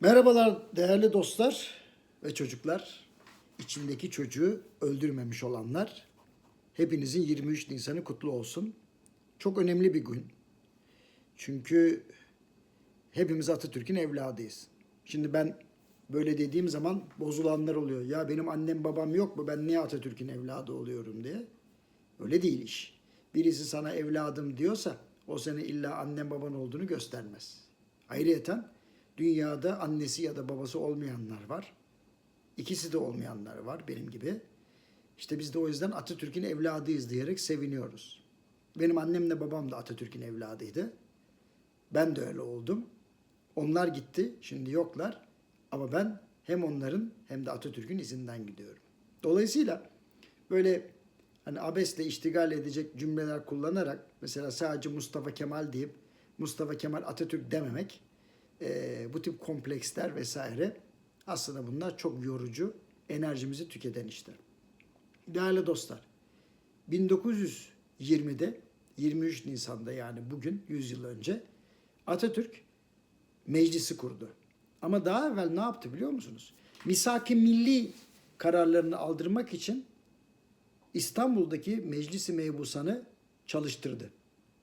Merhabalar değerli dostlar ve çocuklar. İçindeki çocuğu öldürmemiş olanlar. Hepinizin 23 Nisan'ı kutlu olsun. Çok önemli bir gün. Çünkü hepimiz Atatürk'ün evladıyız. Şimdi ben böyle dediğim zaman bozulanlar oluyor. Ya benim annem babam yok mu ben niye Atatürk'ün evladı oluyorum diye. Öyle değil iş. Birisi sana evladım diyorsa o sene illa annen baban olduğunu göstermez. Ayrıyeten dünyada annesi ya da babası olmayanlar var. İkisi de olmayanlar var benim gibi. İşte biz de o yüzden Atatürk'ün evladıyız diyerek seviniyoruz. Benim annemle babam da Atatürk'ün evladıydı. Ben de öyle oldum. Onlar gitti, şimdi yoklar. Ama ben hem onların hem de Atatürk'ün izinden gidiyorum. Dolayısıyla böyle hani abesle iştigal edecek cümleler kullanarak mesela sadece Mustafa Kemal deyip Mustafa Kemal Atatürk dememek e, bu tip kompleksler vesaire aslında bunlar çok yorucu, enerjimizi tüketen işler. Değerli dostlar, 1920'de 23 Nisan'da yani bugün 100 yıl önce Atatürk meclisi kurdu. Ama daha evvel ne yaptı biliyor musunuz? Misak-ı milli kararlarını aldırmak için İstanbul'daki meclisi mebusanı çalıştırdı.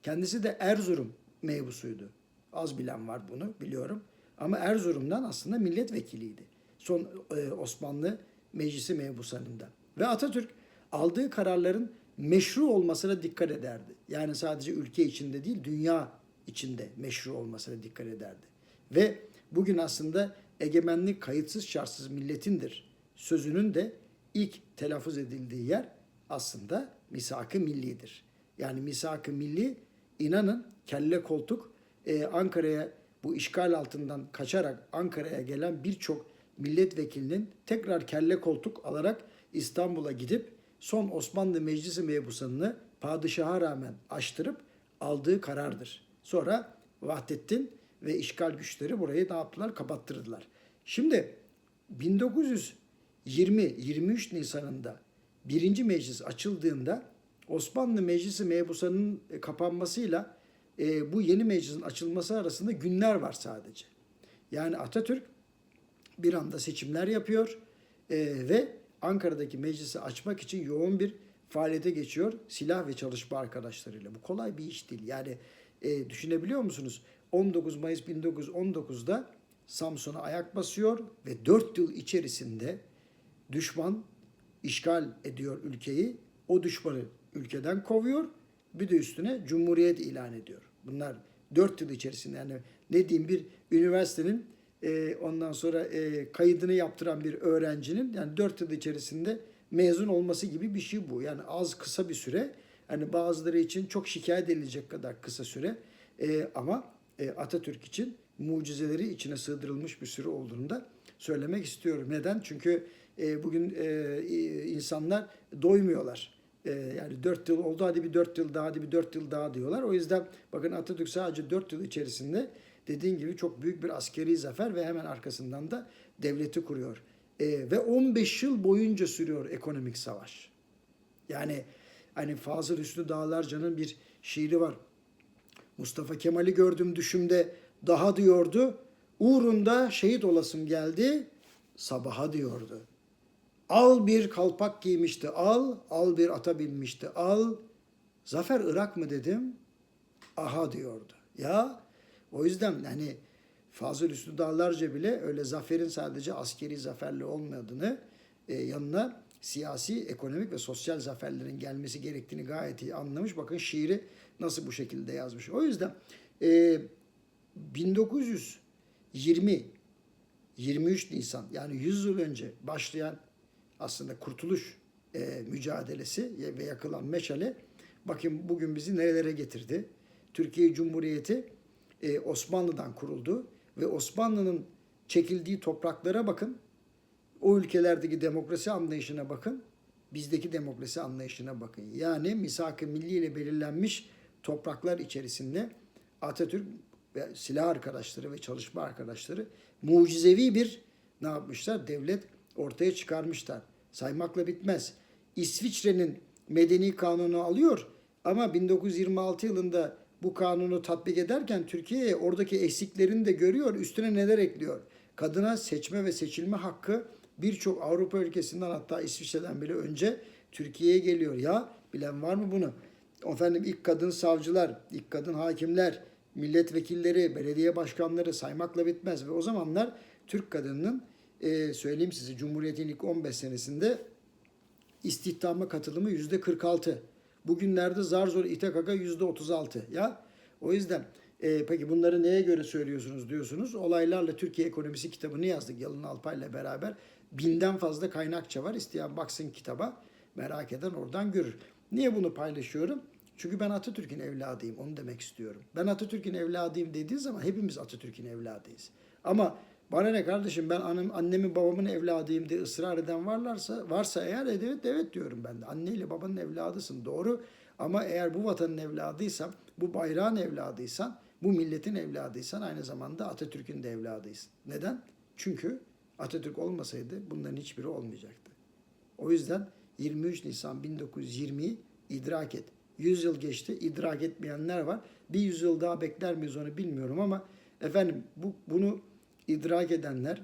Kendisi de Erzurum mebusuydu. Az bilen var bunu biliyorum. Ama Erzurum'dan aslında milletvekiliydi. Son e, Osmanlı meclisi mebusanında. Ve Atatürk aldığı kararların meşru olmasına dikkat ederdi. Yani sadece ülke içinde değil dünya içinde meşru olmasına dikkat ederdi. Ve bugün aslında egemenlik kayıtsız şartsız milletindir sözünün de ilk telaffuz edildiği yer aslında misak-ı millidir. Yani misak-ı milli inanın kelle koltuk e, Ankara'ya bu işgal altından kaçarak Ankara'ya gelen birçok milletvekilinin tekrar kelle koltuk alarak İstanbul'a gidip son Osmanlı Meclisi mebusanını padişaha rağmen açtırıp aldığı karardır. Sonra Vahdettin ve işgal güçleri burayı ne yaptılar? Kapattırdılar. Şimdi 1920-23 Nisan'ında birinci meclis açıldığında Osmanlı Meclisi mebusanın kapanmasıyla e, bu yeni meclisin açılması arasında günler var sadece. Yani Atatürk bir anda seçimler yapıyor e, ve Ankara'daki meclisi açmak için yoğun bir faaliyete geçiyor silah ve çalışma arkadaşlarıyla. Bu kolay bir iş değil. Yani e, düşünebiliyor musunuz? 19 Mayıs 1919'da Samsun'a ayak basıyor ve 4 yıl içerisinde düşman işgal ediyor ülkeyi. O düşmanı ülkeden kovuyor. Bir de üstüne cumhuriyet ilan ediyor. Bunlar 4 yıl içerisinde yani ne diyeyim bir üniversitenin e, ondan sonra e, kaydını yaptıran bir öğrencinin yani 4 yıl içerisinde mezun olması gibi bir şey bu. Yani az kısa bir süre. Hani bazıları için çok şikayet edilecek kadar kısa süre. E, ama e, Atatürk için mucizeleri içine sığdırılmış bir süre olduğunu da söylemek istiyorum. Neden? Çünkü e, bugün e, insanlar doymuyorlar. E, yani 4 yıl oldu hadi bir 4 yıl daha hadi bir 4 yıl daha diyorlar. O yüzden bakın Atatürk sadece 4 yıl içerisinde dediğin gibi çok büyük bir askeri zafer ve hemen arkasından da devleti kuruyor. E, ve 15 yıl boyunca sürüyor ekonomik savaş. Yani hani Fazıl Hüsnü Dağlarca'nın bir şiiri var. Mustafa Kemal'i gördüm düşümde daha diyordu. Uğrunda şehit olasım geldi sabaha diyordu. Al bir kalpak giymişti al, al bir ata binmişti al. Zafer Irak mı dedim? Aha diyordu. Ya o yüzden hani Fazıl Hüsnü Dağlarca bile öyle zaferin sadece askeri zaferle olmadığını e, yanına siyasi, ekonomik ve sosyal zaferlerin gelmesi gerektiğini gayet iyi anlamış. Bakın şiiri nasıl bu şekilde yazmış. O yüzden e, 1920 23 Nisan yani 100 yıl önce başlayan aslında kurtuluş e, mücadelesi ve yakılan meşale bakın bugün bizi nerelere getirdi. Türkiye Cumhuriyeti e, Osmanlı'dan kuruldu ve Osmanlı'nın çekildiği topraklara bakın. O ülkelerdeki demokrasi anlayışına bakın. Bizdeki demokrasi anlayışına bakın. Yani misak-ı milli ile belirlenmiş topraklar içerisinde Atatürk ve silah arkadaşları ve çalışma arkadaşları mucizevi bir ne yapmışlar? Devlet ortaya çıkarmışlar. Saymakla bitmez. İsviçre'nin medeni kanunu alıyor ama 1926 yılında bu kanunu tatbik ederken Türkiye'ye oradaki eksiklerini de görüyor, üstüne neler ekliyor. kadına seçme ve seçilme hakkı birçok Avrupa ülkesinden hatta İsviçre'den bile önce Türkiye'ye geliyor. Ya bilen var mı bunu? Efendim ilk kadın savcılar, ilk kadın hakimler, milletvekilleri, belediye başkanları saymakla bitmez. Ve o zamanlar Türk kadınının e, söyleyeyim size Cumhuriyet'in ilk 15 senesinde istihdama katılımı yüzde 46. Bugünlerde zar zor ite yüzde 36. Ya o yüzden e, peki bunları neye göre söylüyorsunuz diyorsunuz. Olaylarla Türkiye Ekonomisi kitabını yazdık Yalın Alpay'la beraber. Binden fazla kaynakça var. İsteyen baksın kitaba. Merak eden oradan görür. Niye bunu paylaşıyorum? Çünkü ben Atatürk'ün evladıyım. Onu demek istiyorum. Ben Atatürk'ün evladıyım dediği zaman hepimiz Atatürk'ün evladıyız. Ama bana ne kardeşim ben annem, annemin babamın evladıyım diye ısrar eden varlarsa varsa eğer evet evet diyorum ben de. Anneyle babanın evladısın doğru. Ama eğer bu vatanın evladıysan, bu bayrağın evladıysan, bu milletin evladıysan aynı zamanda Atatürk'ün de evladıysın. Neden? Çünkü Atatürk olmasaydı bunların hiçbiri olmayacaktı. O yüzden 23 Nisan 1920'yi idrak et. 100 yıl geçti, idrak etmeyenler var. Bir yüzyıl daha bekler miyiz onu bilmiyorum ama efendim bu bunu idrak edenler,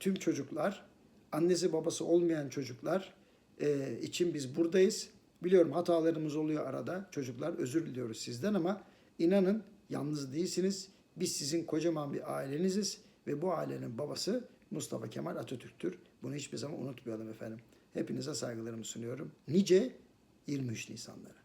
tüm çocuklar, annesi babası olmayan çocuklar e, için biz buradayız. Biliyorum hatalarımız oluyor arada. Çocuklar özür diliyoruz sizden ama inanın yalnız değilsiniz. Biz sizin kocaman bir aileniziz ve bu ailenin babası Mustafa Kemal Atatürk'tür. Bunu hiçbir zaman unutmayalım efendim. Hepinize saygılarımı sunuyorum. Nice 23 Nisanlara.